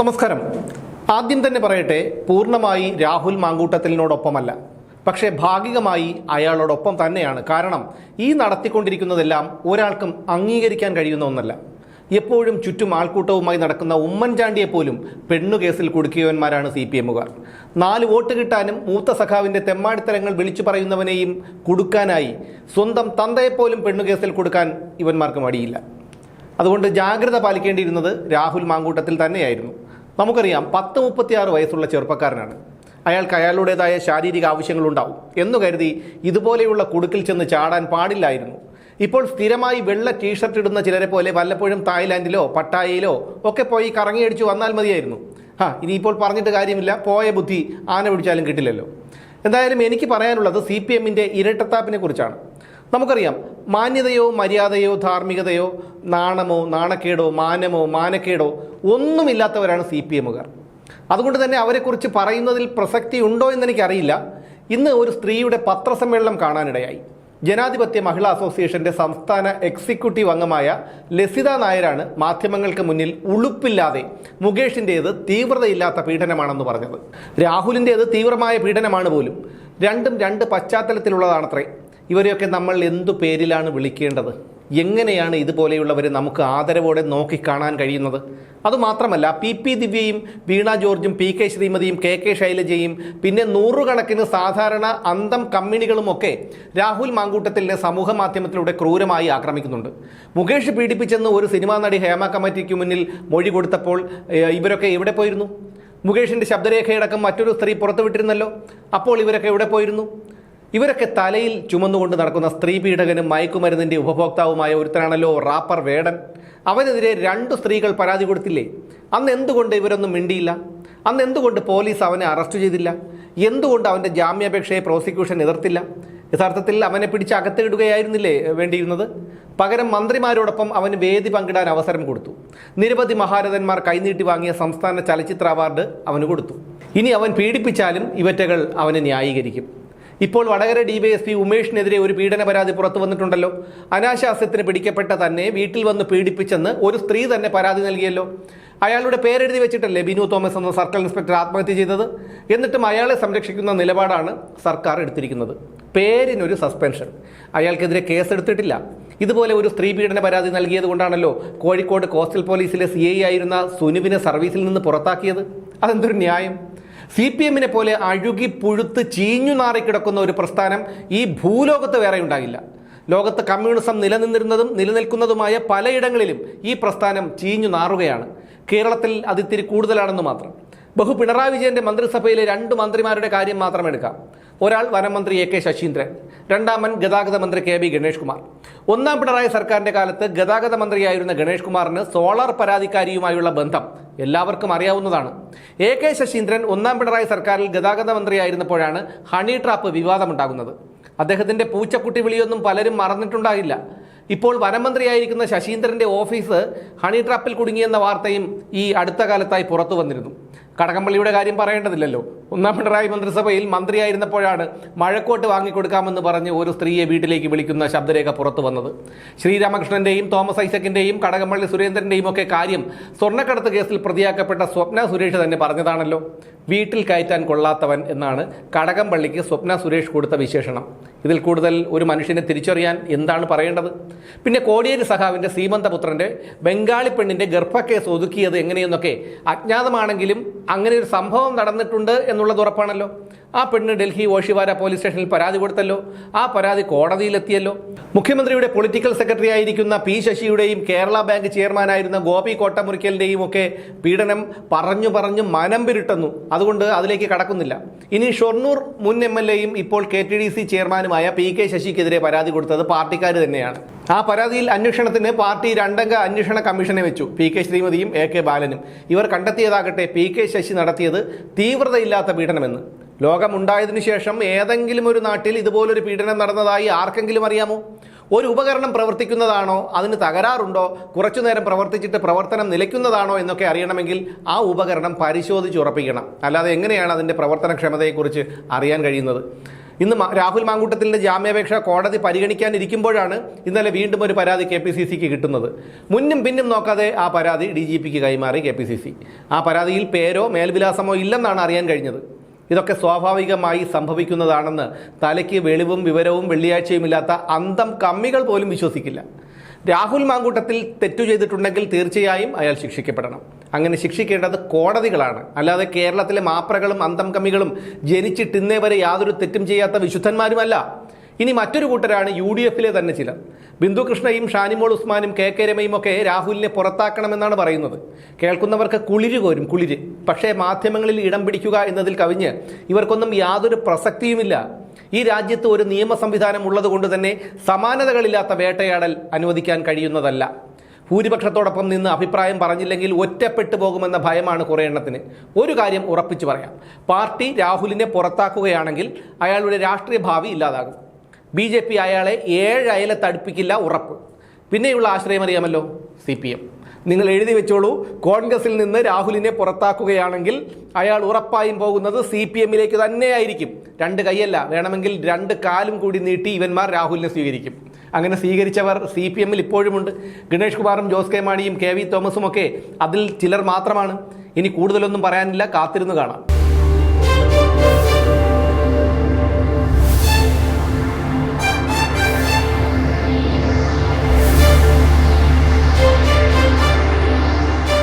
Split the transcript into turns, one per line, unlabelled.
നമസ്കാരം. ആദ്യം തന്നെ പറയട്ടെ പൂർണമായി രാഹുൽ മാങ്കൂട്ടത്തിലിനോടൊപ്പമല്ല. പക്ഷേ ഭാഗികമായി അയാളോടൊപ്പം തന്നെയാണ്. കാരണം ഈ നടത്തിക്കൊണ്ടിരിക്കുന്നതെല്ലാം ഒരാൾക്കും അംഗീകരിക്കാൻ കഴിയുന്ന ഒന്നല്ല. എപ്പോഴും ചുറ്റും ആൾക്കൂട്ടവുമായി നടക്കുന്ന ഉമ്മൻചാണ്ടിയെ പോലും പെണ്ണുകേസിൽ കുടുക്കിയവന്മാരാണ് സി പി എമ്മുകാർ. നാല് വോട്ട് കിട്ടാനും മൂത്ത സഖാവിന്റെ തെമ്മാടിത്തരങ്ങൾ വിളിച്ചു പറയുന്നവനെയും കുടുക്കാനായി സ്വന്തം തന്തയെപ്പോലും പെണ്ണുകേസിൽ കൊടുക്കാൻ ഇവന്മാർക്ക് മടിയില്ല. അതുകൊണ്ട് ജാഗ്രത പാലിക്കേണ്ടിയിരുന്നത് രാഹുൽ മാങ്കൂട്ടത്തിൽ തന്നെയായിരുന്നു. നമുക്കറിയാം പത്ത് മുപ്പത്തിയാറ് വയസ്സുള്ള ചെറുപ്പക്കാരനാണ്. അയാൾക്ക് അയാളുടേതായ ശാരീരിക ആവശ്യങ്ങളുണ്ടാവും. എന്ന് കരുതി ഇതുപോലെയുള്ള കുടുക്കിൽ ചെന്ന് ചാടാൻ പാടില്ലായിരുന്നു. ഇപ്പോൾ സ്ഥിരമായി വെള്ള ടീഷർട്ട് ഇടുന്ന ചിലരെ പോലെ വല്ലപ്പോഴും തായ്ലാൻഡിലോ പട്ടായയിലോ ഒക്കെ പോയി കറങ്ങിയടിച്ചു വന്നാൽ മതിയായിരുന്നു. ആ ഇനിയിപ്പോൾ പറഞ്ഞിട്ട് കാര്യമില്ല. പോയ ബുദ്ധി ആന പിടിച്ചാലും കിട്ടില്ലല്ലോ. എന്തായാലും എനിക്ക് പറയാനുള്ളത് സി പി എമ്മിന്റെ ഇരട്ടത്താപ്പിനെ കുറിച്ചാണ്. നമുക്കറിയാം മാന്യതയോ മര്യാദയോ ധാർമ്മികതയോ നാണമോ നാണക്കേടോ മാനമോ മാനക്കേടോ ഒന്നുമില്ലാത്തവരാണ് സി പി എമ്മുകാർ. അതുകൊണ്ട് തന്നെ അവരെക്കുറിച്ച് പറയുന്നതിൽ പ്രസക്തി ഉണ്ടോ എന്ന് എനിക്കറിയില്ല ഇന്ന് ഒരു സ്ത്രീയുടെ പത്രസമ്മേളനം കാണാനിടയായി. ജനാധിപത്യ മഹിളാ അസോസിയേഷന്റെ സംസ്ഥാന എക്സിക്യൂട്ടീവ് അംഗമായ ലസിത നായരാണ് മാധ്യമങ്ങൾക്ക് മുന്നിൽ ഉളുപ്പില്ലാതെ മുകേഷിന്റേത് തീവ്രതയില്ലാത്ത പീഡനമാണെന്ന് പറഞ്ഞത്. രാഹുലിന്റേത് തീവ്രമായ പീഡനമാണ് പോലും. രണ്ടും രണ്ട് പശ്ചാത്തലത്തിലുള്ളതാണത്രേ. ഇവരെയൊക്കെ നമ്മൾ എന്തു പേരിലാണ് വിളിക്കേണ്ടത്? എങ്ങനെയാണ് ഇതുപോലെയുള്ളവരെ നമുക്ക് ആദരവോടെ നോക്കിക്കാണാൻ കഴിയുന്നത്? അതുമാത്രമല്ല പി പി ദിവ്യയും വീണ ജോർജും പി കെ ശ്രീമതിയും കെ കെ ശൈലജയും പിന്നെ നൂറുകണക്കിന് സാധാരണ അന്തം കമ്മ്യൂണികളുമൊക്കെ രാഹുൽ മാങ്കൂട്ടത്തിലെ സമൂഹ മാധ്യമത്തിലൂടെ ക്രൂരമായി ആക്രമിക്കുന്നുണ്ട്. മുകേഷ് പീഡിപ്പിച്ചെന്ന് ഒരു സിനിമാ നടി ഹേമ കമ്മിറ്റിക്ക് മുന്നിൽ മൊഴി കൊടുത്തപ്പോൾ ഇവരൊക്കെ എവിടെ പോയിരുന്നു? മുകേഷിന്റെ ശബ്ദരേഖയടക്കം മറ്റൊരു സ്ത്രീ പുറത്തുവിട്ടിരുന്നല്ലോ. അപ്പോൾ ഇവരൊക്കെ എവിടെ പോയിരുന്നു? ഇവരൊക്കെ തലയിൽ ചുമന്നുകൊണ്ട് നടക്കുന്ന സ്ത്രീ പീഡകനും മയക്കുമരുന്നിന്റെ ഉപഭോക്താവുമായ ഒരുത്തനാണല്ലോ റാപ്പർ വേടൻ. അവനെതിരെ രണ്ട് സ്ത്രീകൾ പരാതി കൊടുത്തില്ലേ? അന്ന് എന്തുകൊണ്ട് ഇവരൊന്നും മിണ്ടിയില്ല? അന്ന് എന്തുകൊണ്ട് പോലീസ് അവനെ അറസ്റ്റ് ചെയ്തില്ല? എന്തുകൊണ്ട് അവന്റെ ജാമ്യാപേക്ഷയെ പ്രോസിക്യൂഷൻ എതിർത്തില്ല? യഥാർത്ഥത്തിൽ അവനെ പിടിച്ച് അകത്തിടുകയായിരുന്നില്ലേ വേണ്ടിയിരുന്നത്? പകരം മന്ത്രിമാരോടൊപ്പം അവന് വേദി പങ്കിടാൻ അവസരം കൊടുത്തു. നിരവധി മഹാരഥന്മാർ കൈനീട്ടി വാങ്ങിയ സംസ്ഥാന ചലച്ചിത്ര അവാർഡ് അവന് കൊടുത്തു. ഇനി അവൻ പീഡിപ്പിച്ചാലും ഇവറ്റകൾ അവനെ ന്യായീകരിക്കും. ഇപ്പോൾ വടകര ഡിവൈഎസ്പി ഉമേഷിനെതിരെ ഒരു പീഡന പരാതി പുറത്തു വന്നിട്ടുണ്ടല്ലോ. അനാശാസ്യത്തിന് പിടിക്കപ്പെട്ട തന്നെ വീട്ടിൽ വന്ന് പീഡിപ്പിച്ചെന്ന് ഒരു സ്ത്രീ തന്നെ പരാതി നൽകിയല്ലോ. അയാളുടെ പേരെഴുതി വെച്ചിട്ടല്ലേ ബിനു തോമസ് എന്ന സർക്കിൾ ഇൻസ്പെക്ടർ ആത്മഹത്യ ചെയ്തത്? എന്നിട്ടും അയാളെ സംരക്ഷിക്കുന്ന നിലപാടാണ് സർക്കാർ എടുത്തിരിക്കുന്നത്. പേരിനൊരു സസ്പെൻഷൻ അയാൾക്കെതിരെ കേസെടുത്തിട്ടില്ല. ഇതുപോലെ ഒരു സ്ത്രീ പീഡന പരാതി നൽകിയത് കൊണ്ടാണല്ലോ കോഴിക്കോട് കോസ്റ്റൽ പോലീസിലെ സി ആയിരുന്ന സുനുവിനെ സർവീസിൽ നിന്ന് പുറത്താക്കിയത്. അതെന്തൊരു ന്യായം. സി പി എമ്മിനെ പോലെ അഴുകി പുഴുത്ത് ചീഞ്ഞു നാറിക്കിടക്കുന്ന ഒരു പ്രസ്ഥാനം ഈ ഭൂലോകത്ത് വേറെ ഉണ്ടാകില്ല. ലോകത്ത് കമ്മ്യൂണിസം നിലനിന്നിരുന്നതും നിലനിൽക്കുന്നതുമായ പലയിടങ്ങളിലും ഈ പ്രസ്ഥാനം ചീഞ്ഞു നാറുകയാണ്. കേരളത്തിൽ അതിത്തിരി കൂടുതലാണെന്ന് മാത്രം. ബഹു പിണറായി വിജയന്റെ മന്ത്രിസഭയിലെ രണ്ട് മന്ത്രിമാരുടെ കാര്യം മാത്രം എടുക്കാം. ഒരാൾ വനമന്ത്രി എ കെ ശശീന്ദ്രൻ രണ്ടാമൻ ഗതാഗത മന്ത്രി കെ ബി ഗണേഷ് കുമാർ. ഒന്നാം പിണറായി സർക്കാരിന്റെ കാലത്ത് ഗതാഗത മന്ത്രിയായിരുന്ന ഗണേഷ് കുമാറിന് സോളാർ പരാതിക്കാരിയുമായുള്ള ബന്ധം എല്ലാവർക്കും അറിയാവുന്നതാണ്. എ കെ ശശീന്ദ്രൻ ഒന്നാം പിണറായി സർക്കാരിൽ ഗതാഗത മന്ത്രിയായിരുന്നപ്പോഴാണ് ഹണി ട്രാപ്പ് വിവാദമുണ്ടാകുന്നത്. അദ്ദേഹത്തിന്റെ പൂച്ചക്കുട്ടി വിളിയൊന്നും പലരും മറന്നിട്ടുണ്ടാകില്ല. ഇപ്പോൾ വനമന്ത്രിയായിരിക്കുന്ന ശശീന്ദ്രന്റെ ഓഫീസ് ഹണി ട്രാപ്പിൽ കുടുങ്ങിയെന്ന വാർത്തയും ഈ അടുത്ത കാലത്തായി പുറത്തു വന്നിരുന്നു. കടകംപള്ളിയുടെ കാര്യം പറയേണ്ടതില്ലല്ലോ. ഒന്നാം പിണറായി മന്ത്രിസഭയിൽ മന്ത്രിയായിരുന്നപ്പോഴാണ് മഴക്കോട്ട് വാങ്ങിക്കൊടുക്കാമെന്ന് പറഞ്ഞ് ഒരു സ്ത്രീയെ വീട്ടിലേക്ക് വിളിക്കുന്ന ശബ്ദരേഖ പുറത്തു വന്നത്. ശ്രീരാമകൃഷ്ണന്റെയും തോമസ് ഐസക്കിന്റെയും കടകംപള്ളി സുരേന്ദ്രന്റെയും ഒക്കെ കാര്യം സ്വർണക്കടത്ത് കേസിൽ പ്രതിയാക്കപ്പെട്ട സ്വപ്ന സുരേഷ് തന്നെ പറഞ്ഞതാണല്ലോ. വീട്ടിൽ കയറ്റാൻ കൊള്ളാത്തവൻ എന്നാണ് കടകംപള്ളിക്ക് സ്വപ്ന സുരേഷ് കൊടുത്ത വിശേഷണം. ഇതിൽ കൂടുതൽ ഒരു മനുഷ്യനെ തിരിച്ചറിയാൻ എന്താണ് പറയേണ്ടത്? പിന്നെ കോടിയേരി സഖാവിന്റെ സീമന്തപുത്രന്റെ ബംഗാളി പെണ്ണിന്റെ ഗർഭക്കേസ് ഒതുക്കിയത് എങ്ങനെയെന്നൊക്കെ അജ്ഞാതമാണെങ്കിലും അങ്ങനെ ഒരു സംഭവം നടന്നിട്ടുണ്ട് എന്നുള്ളത് ഉറപ്പാണല്ലോ. ആ പെണ്ണ് ഡൽഹി ഓഷിവാര പോലീസ് സ്റ്റേഷനിൽ പരാതി കൊടുത്തല്ലോ. ആ പരാതി കോടതിയിലെത്തിയല്ലോ. മുഖ്യമന്ത്രിയുടെ പൊളിറ്റിക്കൽ സെക്രട്ടറി ആയിരിക്കുന്ന പി ശശിയുടെയും കേരള ബാങ്ക് ചെയർമാനായിരുന്ന ഗോപി കോട്ടമുറിക്കലിന്റെയും ഒക്കെ പീഡനം പറഞ്ഞു പറഞ്ഞു മനം പിരുട്ടുന്നു. അതുകൊണ്ട് അതിലേക്ക് കടക്കുന്നില്ല. ഇനി ഷൊർണൂർ മുൻ എം എൽ എയും ഇപ്പോൾ കെ ടി ഡി സി ചെയർമാനുമായ പി കെ ശശിക്കെതിരെ പരാതി കൊടുത്തത് പാർട്ടിക്കാർ തന്നെയാണ്. ആ പരാതിയിൽ അന്വേഷണത്തിന് പാർട്ടി രണ്ടംഗ അന്വേഷണ കമ്മീഷനെ വെച്ചു. പി കെ ശ്രീമതിയും എ കെ ബാലനും. ഇവർ കണ്ടെത്തിയതാകട്ടെ പി കെ ശശി നടത്തിയത് തീവ്രതയില്ലാത്ത പീഡനമെന്ന്. ലോകമുണ്ടായതിനു ശേഷം ഏതെങ്കിലും ഒരു നാട്ടിൽ ഇതുപോലൊരു പീഡനം നടന്നതായി ആർക്കെങ്കിലും അറിയാമോ? ഒരു ഉപകരണം പ്രവർത്തിക്കുന്നതാണോ? അതിന് തകരാറുണ്ടോ? കുറച്ചു നേരം പ്രവർത്തിച്ചിട്ട് പ്രവർത്തനം നിലയ്ക്കുന്നതാണോ എന്നൊക്കെ അറിയണമെങ്കിൽ ആ ഉപകരണം പരിശോധിച്ച് ഉറപ്പിക്കണം. അല്ലാതെ എങ്ങനെയാണ് അതിന്റെ പ്രവർത്തനക്ഷമതയെക്കുറിച്ച് അറിയാൻ കഴിയുന്നത്? ഇന്ന് രാഹുൽ മാങ്കൂട്ടത്തിന്റെ ജാമ്യാപേക്ഷ കോടതി പരിഗണിക്കാനിരിക്കുമ്പോഴാണ് ഇന്നലെ വീണ്ടും ഒരു പരാതി കെ പി സി സിക്ക് കിട്ടുന്നത്. മുന്നും പിന്നും നോക്കാതെ ആ പരാതി ഡി ജി പിക്ക് കൈമാറി കെ പി സി സി. ആ പരാതിയിൽ പേരോ മേൽവിലാസമോ ഇല്ലെന്നാണ് അറിയാൻ കഴിഞ്ഞത്. ഇതൊക്കെ സ്വാഭാവികമായി സംഭവിക്കുന്നതാണെന്ന് തലയ്ക്ക് വെളിവും വിവരവും വെള്ളിയാഴ്ചയുമില്ലാത്ത അന്തം കമ്മികൾ പോലും വിശ്വസിക്കില്ല. രാഹുൽ മാങ്കൂട്ടത്തിൽ തെറ്റു ചെയ്തിട്ടുണ്ടെങ്കിൽ തീർച്ചയായും അയാൾ ശിക്ഷിക്കപ്പെടണം. അങ്ങനെ ശിക്ഷിക്കേണ്ടത് കോടതികളാണ്. അല്ലാതെ കേരളത്തിലെ മാപ്രകളും അന്തം കമ്മികളും ജനിച്ചിട്ടിന്നേ വരെ യാതൊരു തെറ്റും ചെയ്യാത്ത വിശുദ്ധന്മാരുമല്ല. ഇനി മറ്റൊരു കൂട്ടരാണ് യു ഡി എഫിലെ തന്നെ ചിലർ. ബിന്ദുകൃഷ്ണയും ഷാനിമോൾ ഉസ്മാനും കെ കെ രമയും ഒക്കെ രാഹുലിനെ പുറത്താക്കണമെന്നാണ് പറയുന്നത്. കേൾക്കുന്നവർക്ക് കുളിര് കോരും കുളിര്. പക്ഷേ മാധ്യമങ്ങളിൽ ഇടം പിടിക്കുക എന്നതിൽ കവിഞ്ഞ് ഇവർക്കൊന്നും യാതൊരു പ്രസക്തിയുമില്ല. ഈ രാജ്യത്ത് ഒരു നിയമ സംവിധാനം ഉള്ളതുകൊണ്ട് തന്നെ സമാനതകളില്ലാത്ത വേട്ടയാടൽ അനുവദിക്കാൻ കഴിയുന്നതല്ല. ഭൂരിപക്ഷത്തോടൊപ്പം നിന്ന് അഭിപ്രായം പറഞ്ഞില്ലെങ്കിൽ ഒറ്റപ്പെട്ടു പോകുമെന്ന ഭയമാണ് കുറേ എണ്ണത്തിന്. ഒരു കാര്യം ഉറപ്പിച്ചു പറയാം. പാർട്ടി രാഹുലിനെ പുറത്താക്കുകയാണെങ്കിൽ അയാളുടെ രാഷ്ട്രീയ ഭാവി ഇല്ലാതാകും. ബി ജെ പി അയാളെ ഏഴ് അയലത്ത് അടുപ്പിക്കില്ല ഉറപ്പ്. പിന്നെയുള്ള ആശ്രയം അറിയാമല്ലോ? C P M. നിങ്ങൾ എഴുതി വെച്ചോളൂ. കോൺഗ്രസിൽ നിന്ന് രാഹുലിനെ പുറത്താക്കുകയാണെങ്കിൽ അയാൾ ഉറപ്പായും പോകുന്നത് സി പി എമ്മിലേക്ക് തന്നെയായിരിക്കും. രണ്ട് കൈയല്ല വേണമെങ്കിൽ രണ്ട് കാലും കൂടി നീട്ടി ഇവന്മാർ രാഹുലിനെ സ്വീകരിക്കും. അങ്ങനെ സ്വീകരിച്ചവർ സി പി എമ്മിൽ ഇപ്പോഴുമുണ്ട്. ഗണേഷ് കുമാറും ജോസ് കെ മാണിയും കെ വി തോമസും ഒക്കെ അതിൽ ചിലർ മാത്രമാണ്. ഇനി കൂടുതലൊന്നും പറയാനില്ല കാത്തിരുന്ന് കാണാം.